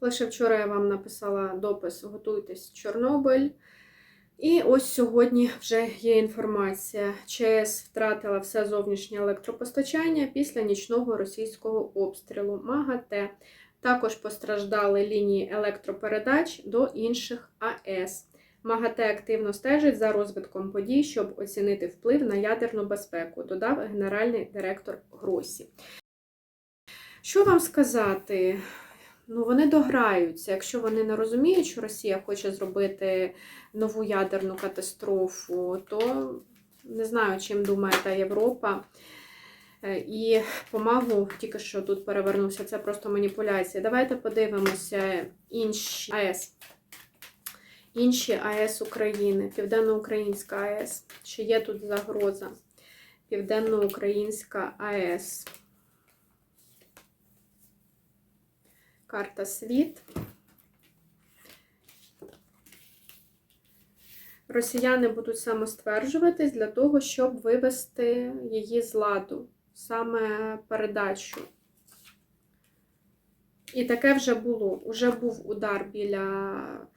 Лише вчора я вам написала допис Готуйтесь Чорнобиль. І ось сьогодні вже є інформація. ЧАЕС втратила все зовнішнє електропостачання після нічного російського обстрілу МАГАТЕ. Також постраждали лінії електропередач до інших АЕС. МАГАТЕ активно стежить за розвитком подій, щоб оцінити вплив на ядерну безпеку, додав генеральний директор Гросі. Що вам сказати? Ну, вони дограються. Якщо вони не розуміють, що Росія хоче зробити нову ядерну катастрофу, то не знаю, чим думає та Європа. Е, І помагу тільки що тут перевернувся, це просто маніпуляція. Давайте подивимося інші АЕС. Інші АЕС України, Південноукраїнська АЕС. Чи є тут загроза? Південноукраїнська АЕС. Карта світ. Росіяни будуть самостверджуватись для того, щоб вивести її з ладу, саме передачу. І таке вже було. Уже був удар біля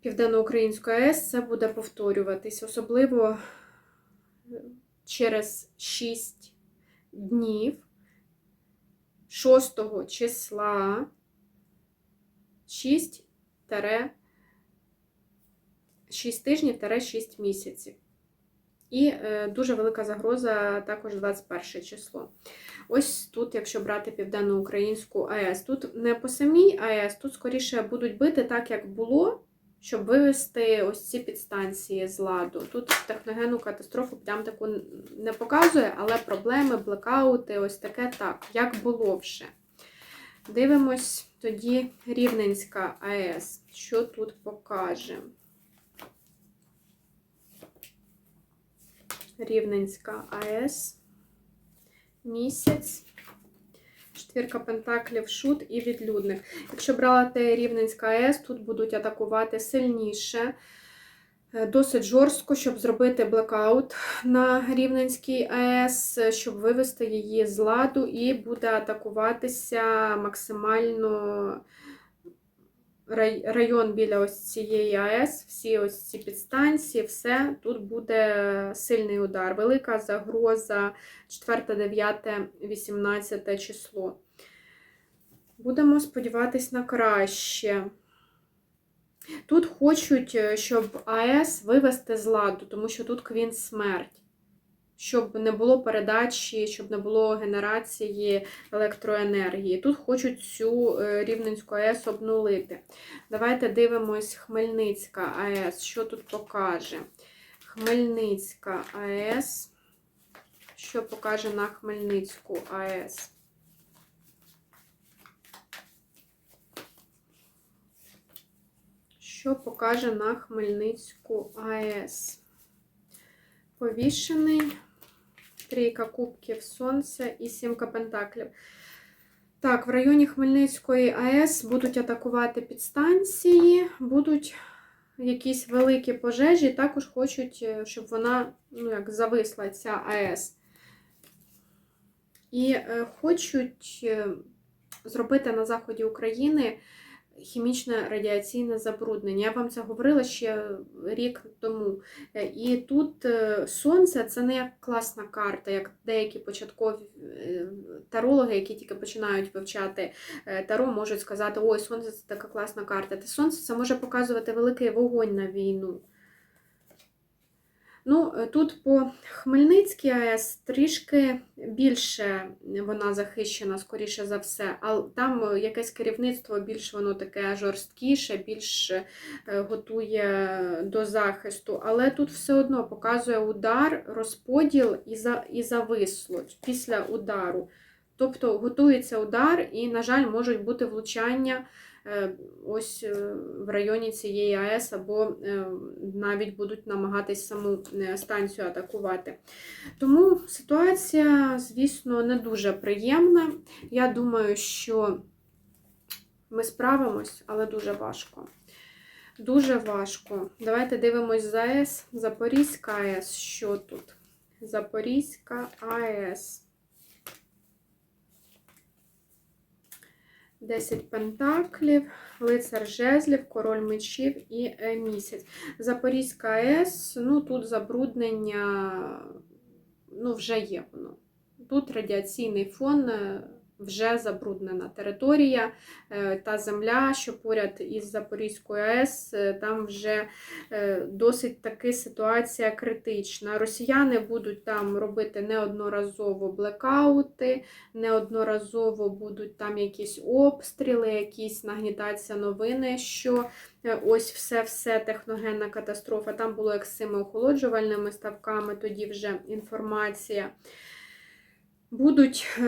Південноукраїнської АЕС, це буде повторюватись, особливо через 6 днів 6 числа 6 6 тижнів 6 місяців. І е, дуже велика загроза також 21 число. Ось тут, якщо брати Південноукраїнську АЕС, тут не по самій АЕС, тут скоріше будуть бити так, як було, щоб вивести ось ці підстанції з ладу. Тут техногенну катастрофу прям таку не показує, але проблеми, блекаути, ось таке так, як було вже. Дивимось тоді Рівненська АЕС. Що тут покаже? Рівненська АЕС. Місяць. Четвірка пентаклів, шут і відлюдник. Якщо брати Рівненська АЕС, тут будуть атакувати сильніше, досить жорстко, щоб зробити блекаут на Рівненській АЕС, щоб вивести її з ладу, і буде атакуватися максимально район біля ось цієї АЕС, всі ось ці підстанції, все, тут буде сильний удар. Велика загроза 4, 9, 18 число. Будемо сподіватись на краще. Тут хочуть, щоб АЕС вивести з ладу, тому що тут квін смерть щоб не було передачі, щоб не було генерації електроенергії. Тут хочуть цю е, Рівненську АЕС обнулити. Давайте дивимось Хмельницька АЕС, що тут покаже. Хмельницька АЕС. Що покаже на Хмельницьку АЕС? Що покаже на Хмельницьку АЕС? Повішений трійка кубків сонця і сімка пентаклів. Так, в районі Хмельницької АЕС будуть атакувати підстанції, будуть якісь великі пожежі, також хочуть, е, щоб вона ну, як зависла, ця АЕС. І е, хочуть е, зробити на заході України хімічне радіаційне забруднення. Я вам це говорила ще рік тому. І тут е, сонце це не як класна карта, як деякі початкові е, тарологи, які тільки починають вивчати е, таро, можуть сказати, ой, сонце це така класна карта. Та сонце це може показувати великий вогонь на війну. Ну, е, Тут по Хмельницькій АЕС трішки більше вона захищена, скоріше за все, а там е, якесь керівництво більш воно таке жорсткіше, більш е, готує до захисту. Але тут все одно показує удар, розподіл і за, і зависло після удару. Тобто готується удар, і, на жаль, можуть бути влучання. Е, ось е, в районі цієї АЕС, або е, навіть будуть намагатись саму станцію атакувати. Тому ситуація, звісно, не дуже приємна. Я думаю, що ми справимось, але дуже важко. Дуже важко. Давайте дивимось за АЕС. Запорізька АЕС. Що тут? Запорізька АЕС. 10 пентаклів, лицар жезлів, король мечів і е, місяць. Запорізька АЕС, ну тут забруднення ну, вже є воно. Тут радіаційний фон е, вже забруднена територія. Е, Та земля, що поряд із Запорізькою АЕС, е, там вже е, досить таки ситуація критична. Росіяни будуть там робити неодноразово блекаути, неодноразово будуть там якісь обстріли, якісь нагнітаться новини, що ось все-все техногенна катастрофа. Там було як з цими охолоджувальними ставками, тоді вже інформація. Будуть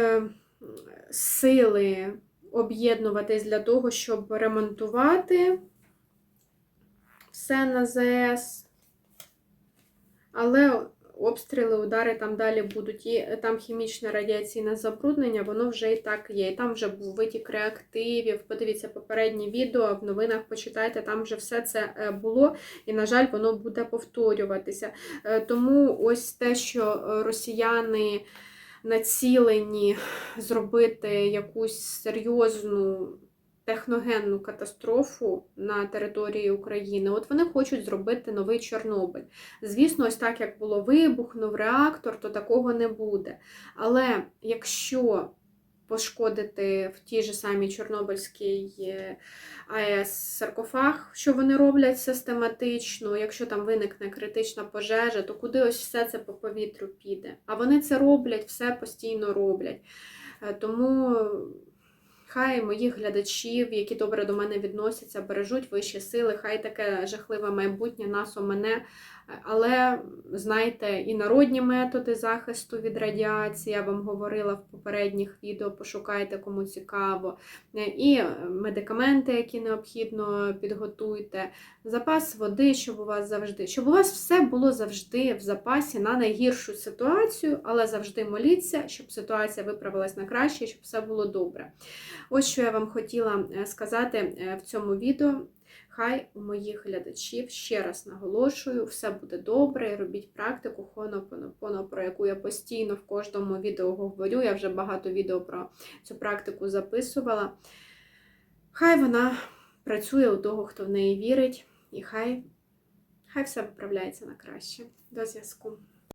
сили об'єднуватись для того, щоб ремонтувати все на ЗС. Але обстріли, удари там далі будуть. І там хімічне радіаційне забруднення, воно вже і так є. І там вже був витік реактивів. Подивіться попереднє відео, в новинах почитайте, там вже все це е, було, і, на жаль, воно буде повторюватися. Е, Тому ось те, що е, росіяни націлені зробити якусь серйозну техногенну катастрофу на території України, от вони хочуть зробити новий Чорнобиль. Звісно, ось так як було вибухнув реактор, то такого не буде. Але якщо пошкодити в тій же самій Чорнобильській е, АЕС саркофаг, що вони роблять систематично, якщо там виникне критична пожежа, то куди ось все це по повітрю піде? А вони це роблять, все постійно роблять. Е, Тому хай моїх глядачів, які добре до мене відносяться, бережуть вищі сили, хай таке жахливе майбутнє нас у мене. Але знайте, і народні методи захисту від радіації, я вам говорила в попередніх відео, пошукайте, кому цікаво. І медикаменти, які необхідно підготуйте, запас води, щоб у вас завжди, щоб у вас все було завжди в запасі на найгіршу ситуацію, але завжди моліться, щоб ситуація виправилась на краще, щоб все було добре. Ось що я вам хотіла е, сказати е, в цьому відео. Хай у моїх глядачів ще раз наголошую, все буде добре. Робіть практику Хонопонопоно, про яку я постійно в кожному відео говорю. Я вже багато відео про цю практику записувала. Хай вона працює у того, хто в неї вірить, і хай, хай все виправляється на краще. До зв'язку.